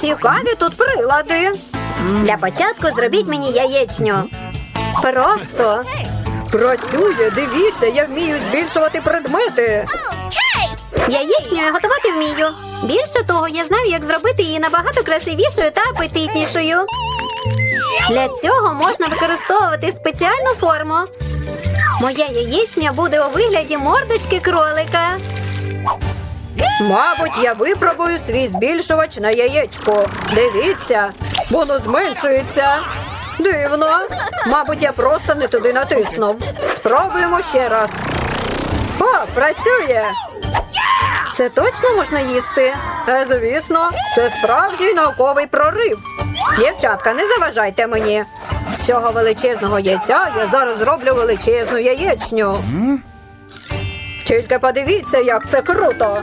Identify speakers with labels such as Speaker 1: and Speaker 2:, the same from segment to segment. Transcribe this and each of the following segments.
Speaker 1: Цікаві тут прилади. Для початку зробіть мені яєчню. Просто. Працює, дивіться, я вмію збільшувати предмети. Яєчню я готувати вмію. Більше того, я знаю, як зробити її набагато красивішою та апетитнішою. Для цього можна використовувати спеціальну форму. Моя яєчня буде у вигляді мордочки кролика. Мабуть, я випробую свій збільшувач на яєчко. Дивіться, воно зменшується. Дивно. Мабуть, я просто не туди натиснув. Спробуємо ще раз. О, працює. Це точно можна їсти? Та звісно, це справжній науковий прорив. Дівчатка, не заважайте мені. З цього величезного яйця я зараз зроблю величезну яєчню. Тільки подивіться, як це круто.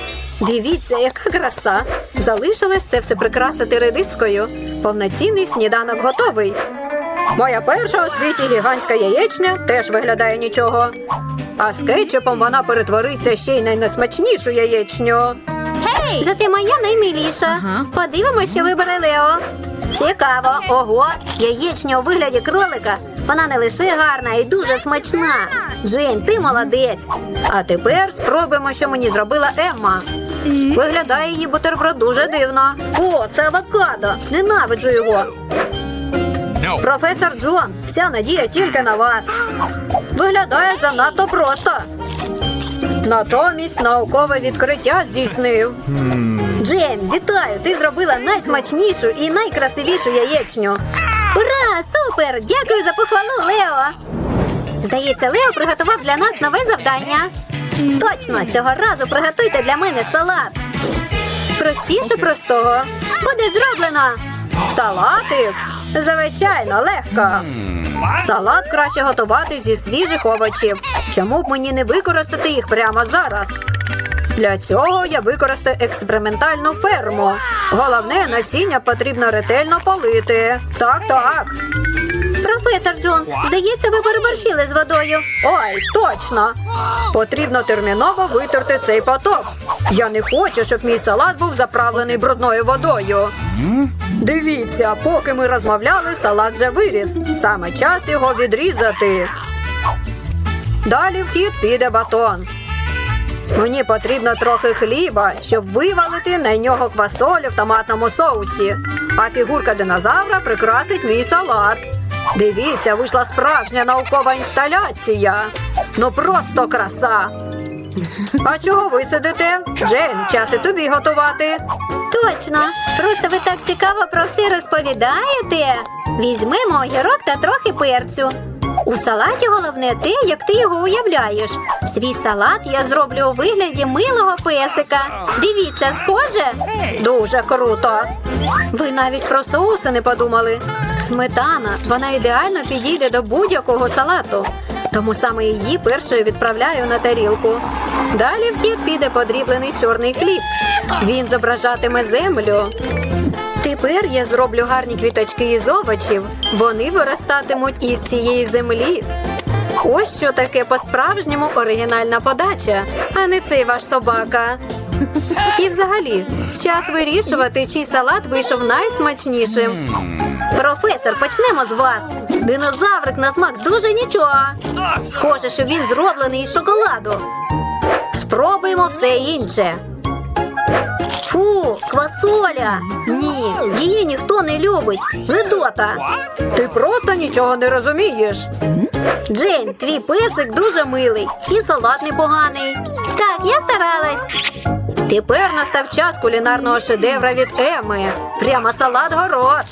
Speaker 1: Дивіться, яка краса! Залишилось це все прикрасити редискою. Повноцінний сніданок готовий. Моя перша у світі гігантська яєчня теж виглядає нічого. А з кетчупом вона перетвориться ще й на найсмачнішу яєчню. Гей! Зате моя наймиліша. Подивимося, що вибере Лео. Цікаво, ого, яєчня у вигляді кролика. Вона не лише гарна і дуже смачна. Жень, ти молодець. А тепер спробуємо, що мені зробила Емма. Виглядає її бутерброд дуже дивно. О, це авокадо. Ненавиджу його. Професор Джон, вся надія тільки на вас. Виглядає занадто просто. Натомість наукове відкриття здійснив. Джейн, вітаю! Ти зробила найсмачнішу і найкрасивішу яєчню. Ура! Супер! Дякую за похвалу, Лео! Здається, Лео приготував для нас нове завдання. Точно, цього разу приготуйте для мене салат. Простіше простого. Буде зроблено. Салатик? Звичайно, легко. Салат краще готувати зі свіжих овочів. Чому б мені не використати їх прямо зараз? Для цього я використаю експериментальну ферму. Головне, насіння потрібно ретельно полити. Так, так. Професор Джон, здається, ви переборщили з водою. Ой, точно. Потрібно терміново витерти цей поток. Я не хочу, щоб мій салат був заправлений брудною водою. Дивіться, поки ми розмовляли, салат вже виріс. Саме час його відрізати. Далі в хід піде батон. Мені потрібно трохи хліба, щоб вивалити на нього квасолю в томатному соусі. А фігурка динозавра прикрасить мій салат. Дивіться, вийшла справжня наукова інсталяція. Ну просто краса. А чого ви сидите? Джейн, час і тобі готувати. Точно. Просто ви так цікаво про все розповідаєте. Візьмемо огірок та трохи перцю. У салаті головне те, як ти його уявляєш. Свій салат я зроблю у вигляді милого песика. Дивіться, схоже? Дуже круто. Ви навіть про соуси не подумали. Сметана, вона ідеально підійде до будь-якого салату. Тому саме її першою відправляю на тарілку. Далі в хід піде подріблений чорний хліб. Він зображатиме землю. Тепер я зроблю гарні квіточки із овочів. Вони виростатимуть із цієї землі. Ось що таке по-справжньому оригінальна подача, а не цей ваш собака. І взагалі, час вирішувати, чий салат вийшов найсмачнішим. Професор, почнемо з вас. Динозаврик на смак дуже нічого. Схоже, що він зроблений із шоколаду. Спробуємо все інше. Фу, квасоля! Ні, її ніхто не любить. Гидота. Ти просто нічого не розумієш. Джейн, твій песик дуже милий і салат непоганий. Так, я старалась. Тепер настав час кулінарного шедевра від Еми. Прямо салат город.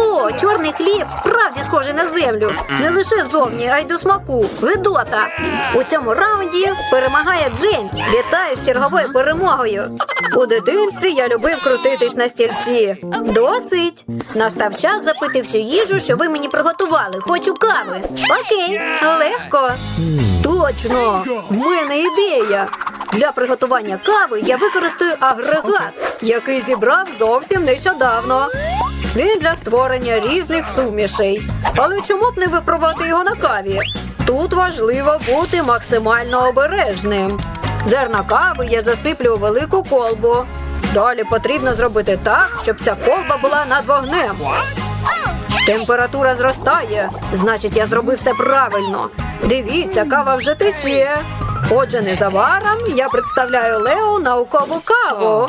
Speaker 1: О, чорний хліб справді схожий на землю. Не лише зовні, а й до смаку. Видота. У цьому раунді перемагає Джейн. Вітаю з черговою перемогою. У дитинстві я любив крутитись на стільці. Досить. Настав час запити всю їжу, що ви мені приготували. Хочу кави. Окей, легко. Точно, в мене ідея. Для приготування кави я використаю агрегат, який зібрав зовсім нещодавно. Він для створення різних сумішей. Але чому б не випробувати його на каві? Тут важливо бути максимально обережним. Зерна кави я засиплю у велику колбу. Далі потрібно зробити так, щоб ця колба була над вогнем. Температура зростає, значить, я зробив все правильно. Дивіться, кава вже тече. Отже, незабаром я представляю Лео наукову каву.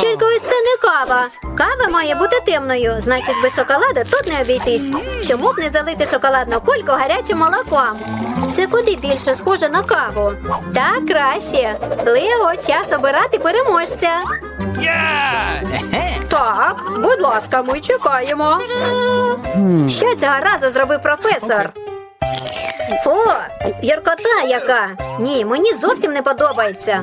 Speaker 1: Тільки ось це не кава. Кава має бути темною, значить без шоколаду тут не обійтись. Чому б не залити шоколадну кульку гарячим молоком? Це куди більше схоже на каву. Так краще. Лео, час обирати переможця. Так, будь ласка, ми чекаємо. Що цього разу зробив професор? Фу, гіркота яка. Ні, мені зовсім не подобається.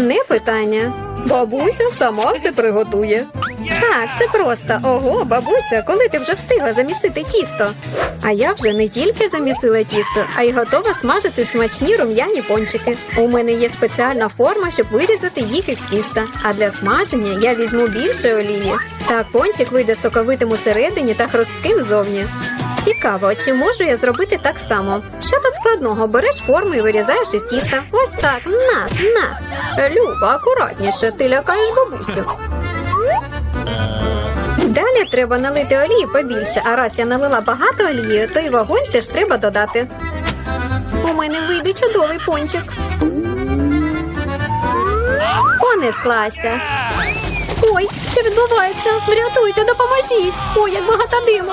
Speaker 1: Не питання. Бабуся сама все приготує. Так, це просто. Ого, бабуся, коли ти вже встигла замісити тісто. А я вже не тільки замісила тісто, а й готова смажити смачні рум'яні пончики. У мене є спеціальна форма, щоб вирізати їх із тіста. А для смаження я візьму більше олії. Так пончик вийде соковитим усередині та хрустким зовні. Цікаво, чи можу я зробити так само? Що тут складного? Береш форму і вирізаєш із тіста. Ось так. На, на. Люба, акуратніше, ти лякаєш бабусю. Далі треба налити олії побільше, а раз я налила багато олії, то й вогонь теж треба додати. У мене вийде чудовий пончик. Понеслася. Ой, що відбувається? Врятуйте, допоможіть! Ой, як багато диму.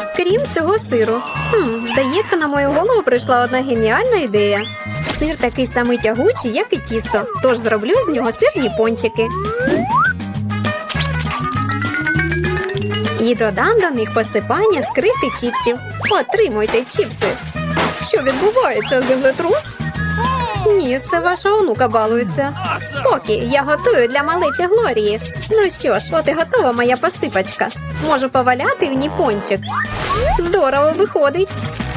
Speaker 1: Крім цього сиру. Хм, здається, на мою голову прийшла одна геніальна ідея. Сир такий самий тягучий, як і тісто, тож зроблю з нього сирні пончики. І додам до них посипання з чіпсів. Отримуйте чіпси. Що відбувається, землетрус? Ні, це ваша онука балується. Спокій, я готую для малечі Глорії. Ну що ж, от і готова моя посипачка. Можу поваляти в ній пончик. Здорово виходить.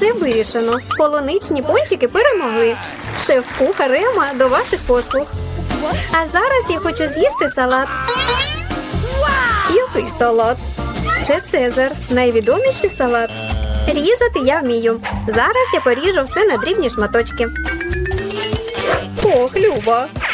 Speaker 1: Все вирішено. Полуничні пончики перемогли. Шеф-кухар Ема до ваших послуг. А зараз я хочу з'їсти салат. Який салат? Це Цезар, найвідоміший салат. Різати я вмію. Зараз я поріжу все на дрібні шматочки. Ох, Люба,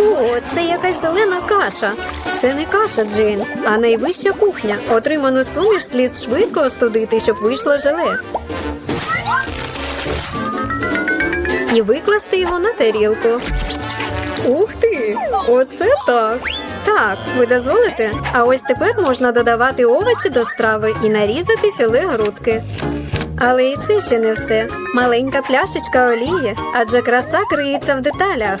Speaker 1: Фу, це якась зелена каша. Це не каша, Джейн, а найвища кухня. Отриману суміш слід швидко остудити, щоб вийшло желе. І викласти його на тарілку. Ух ти! Оце так. Так, ви дозволите? А ось тепер можна додавати овочі до страви і нарізати філе грудки. Але і це ще не все. Маленька пляшечка олії, адже краса криється в деталях.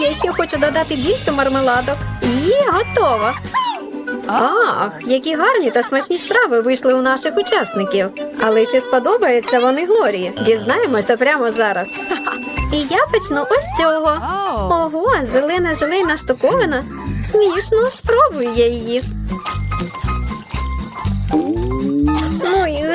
Speaker 1: Я ще хочу додати більше мармеладок. І готово. Ах, які гарні та смачні страви вийшли у наших учасників. Але чи сподобаються вони Глорії? Дізнаємося прямо зараз. І я почну ось цього. Ого, зелена желейна штуковина. Смішно, спробую я її.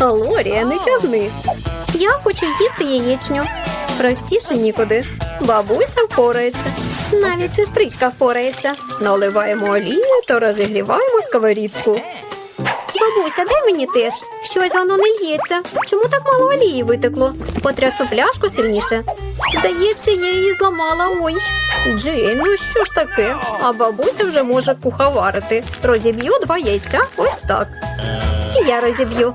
Speaker 1: Лорія, не тягни. Я хочу їсти яєчню. Простіше нікуди. Бабуся впорається. Навіть сестричка впорається. Наливаємо олію та розігріваємо сковорідку. Бабуся, дай мені теж. Щось воно не лється. Чому так мало олії витекло? Потрясу пляшку сильніше. Здається, я її зламала. Ой. Джей, ну що ж таке? А бабуся вже може куховарити. Розіб'ю два яйця. Ось так. І я розіб'ю.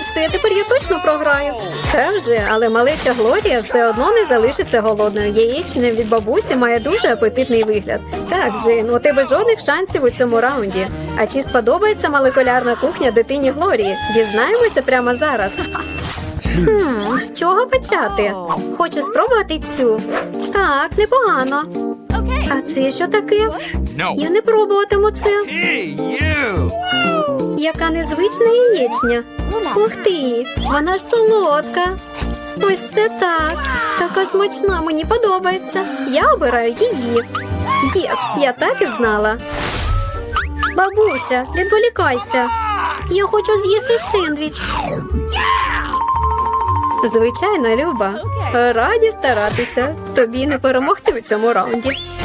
Speaker 1: Все, тепер я точно програю. Та вже, але малеча Глорія все одно не залишиться голодною. Яєчня від бабусі має дуже апетитний вигляд. Так, Джейн, у тебе жодних шансів у цьому раунді. А чи сподобається молекулярна кухня дитині Глорії? Дізнаємося прямо зараз. Хм, з чого почати? Хочу спробувати цю. Так, непогано. А це що таке? Я не пробуватиму це. Яка незвична яєчня. Ух ти, вона ж солодка. Ось це так. Така смачна, мені подобається. Я обираю її. Єс, я так і знала. Бабуся, відволікайся. Я хочу з'їсти сендвіч. Звичайно, Люба. Раді старатися. Тобі не перемогти у цьому раунді.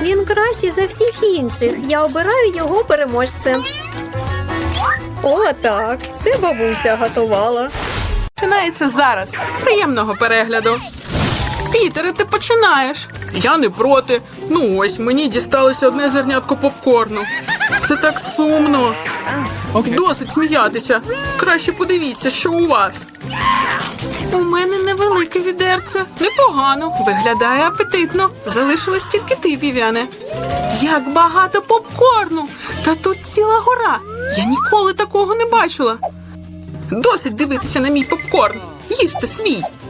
Speaker 1: Він кращий за всіх інших. Я обираю його переможцем. О, так. Це бабуся готувала.
Speaker 2: Починається зараз. Приємного перегляду. Пітере, ти починаєш. Я не проти. Ну ось мені дісталося одне зернятко попкорну. Це так сумно. Досить сміятися. Краще подивіться, що у вас. У мене невелике відерце. Непогано. Виглядає апетитно. Залишилось тільки ти, Вівяне. Як багато попкорну! Та тут ціла гора. Я ніколи такого не бачила. Досить дивитися на мій попкорн. Їжте свій.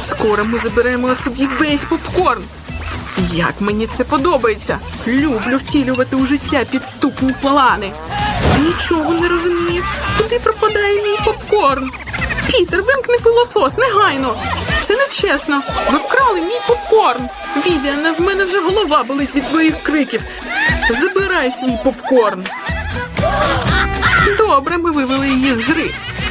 Speaker 2: Скоро ми заберемо собі весь попкорн. Як мені це подобається. Люблю втілювати у життя підступні плани. Нічого не розумію. Куди пропадає мій попкорн? Пітер, вимкни пилосос, негайно. Це не чесно. Ви вкрали мій попкорн. Вівіане, в мене вже голова болить від твоїх криків. Забирай свій попкорн. Добре, ми вивели її з гри.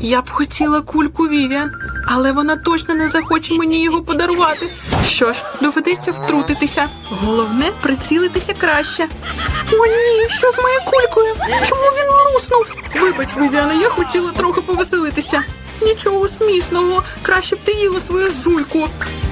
Speaker 2: Я б хотіла кульку Вівіан, але вона точно не захоче мені його подарувати. Що ж, доведеться втрутитися. Головне прицілитися краще. О, ні, що з моєю кулькою? Чому він луснув? Вибач, Вівіана, я хотіла трохи повеселитися. Нічого смішного, краще б ти їла свою жуйку.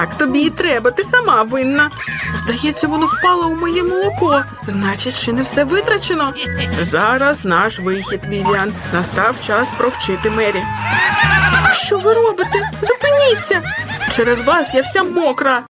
Speaker 2: Так тобі і треба, ти сама винна. Здається, воно впало у моє молоко. Значить, ще не все витрачено. Зараз наш вихід, Вівіан. Настав час провчити Мері. Що ви робите? Зупиніться! Через вас я вся мокра.